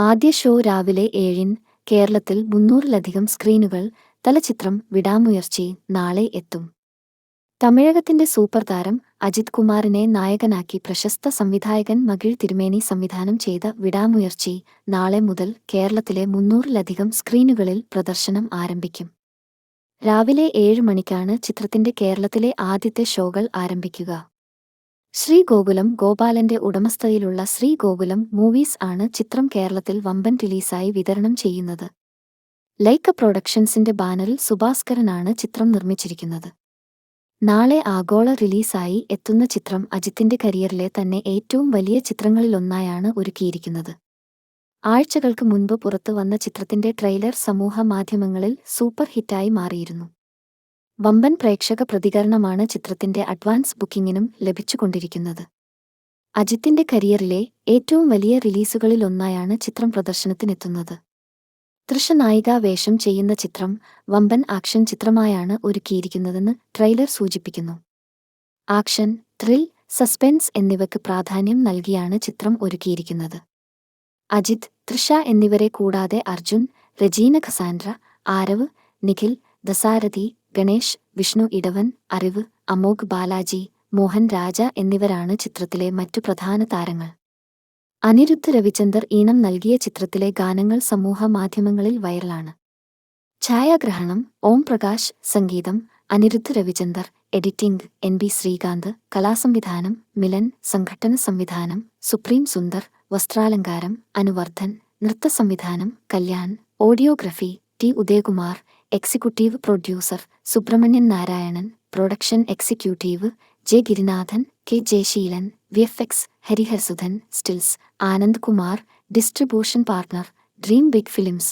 ആദ്യ ഷോ രാവിലെ ഏഴിന് കേരളത്തിൽ മുന്നൂറിലധികം സ്ക്രീനുകൾ തലച്ചിത്രം വിടാമുയർച്ചി നാളെ എത്തും. തമിഴകത്തിന്റെ സൂപ്പർ താരം അജിത് കുമാറിനെ നായകനാക്കി പ്രശസ്ത സംവിധായകൻ മകിഴ് തിരുമേനി സംവിധാനം ചെയ്ത വിടാമുയർച്ചി നാളെ മുതൽ കേരളത്തിലെ മുന്നൂറിലധികം സ്ക്രീനുകളിൽ പ്രദർശനം ആരംഭിക്കും. രാവിലെ ഏഴ് മണിക്കാണ് ചിത്രത്തിന്റെ കേരളത്തിലെ ആദ്യത്തെ ഷോകൾ ആരംഭിക്കുക. ശ്രീഗോകുലം ഗോപാലന്റെ ഉടമസ്ഥതയിലുള്ള ശ്രീഗോകുലം മൂവീസ് ആണ് ചിത്രം കേരളത്തിൽ വമ്പൻ റിലീസായി വിതരണം ചെയ്യുന്നത്. ലൈക്ക പ്രൊഡക്ഷൻസിന്റെ ബാനറിൽ സുഭാസ്കരനാണ് ചിത്രം നിർമ്മിച്ചിരിക്കുന്നത്. നാളെ ആഗോള റിലീസായി എത്തുന്ന ചിത്രം അജിത്തിന്റെ കരിയറിലെ തന്നെ ഏറ്റവും വലിയ ചിത്രങ്ങളിലൊന്നായാണ് ഒരുക്കിയിരിക്കുന്നത്. ആഴ്ചകൾക്ക് മുൻപ് പുറത്തു വന്ന ചിത്രത്തിന്റെ ട്രെയിലർ സമൂഹ മാധ്യമങ്ങളിൽ സൂപ്പർ ഹിറ്റായി മാറിയിരുന്നു. വമ്പൻ പ്രേക്ഷക പ്രതികരണമാണ് ചിത്രത്തിന്റെ അഡ്വാൻസ് ബുക്കിംഗിനും ലഭിച്ചുകൊണ്ടിരിക്കുന്നത്. അജിത്തിന്റെ കരിയറിലെ ഏറ്റവും വലിയ റിലീസുകളിലൊന്നായാണ് ചിത്രം പ്രദർശനത്തിനെത്തുന്നത്. തൃഷ നായികാ വേഷം ചെയ്യുന്ന ചിത്രം വമ്പൻ ആക്ഷൻ ചിത്രമായാണ് ഒരുക്കിയിരിക്കുന്നതെന്ന് ട്രെയിലർ സൂചിപ്പിക്കുന്നു. ആക്ഷൻ ത്രിൽ സസ്പെൻസ് എന്നിവയ്ക്ക് പ്രാധാന്യം നൽകിയാണ് ചിത്രം ഒരുക്കിയിരിക്കുന്നത്. അജിത് തൃഷ എന്നിവരെ കൂടാതെ അർജുൻ രജീന ഖസാൻഡ്ര ആരവ് നിഖിൽ ദസാരഥി ഗണേഷ് വിഷ്ണു ഇടവൻ അറിവ് അമോഘ് ബാലാജി മോഹൻ രാജ എന്നിവരാണ് ചിത്രത്തിലെ മറ്റു പ്രധാന താരങ്ങൾ. അനിരുദ്ധ് രവിചന്ദർ ഈണം നൽകിയ ചിത്രത്തിലെ ഗാനങ്ങൾ സമൂഹ മാധ്യമങ്ങളിൽ വൈറലാണ്. ഛായാഗ്രഹണം ഓം പ്രകാശ് സംഗീതം Anirudh Ravichander editing N B Srikanth കലാസംവിധാനം Milan സംഘട്ടന സംവിധാനം സുപ്രീം സുന്ദർ വസ്ത്രാലങ്കാരം അനുവർദ്ധൻ നൃത്ത സംവിധാനം Kalyan audiography T Udayakumar executive producer Subramanian Narayanan production executive J Girinathan K Jayaseelan V F X Hariharasudhan stills Anand Kumar distribution partner Dream Big Films.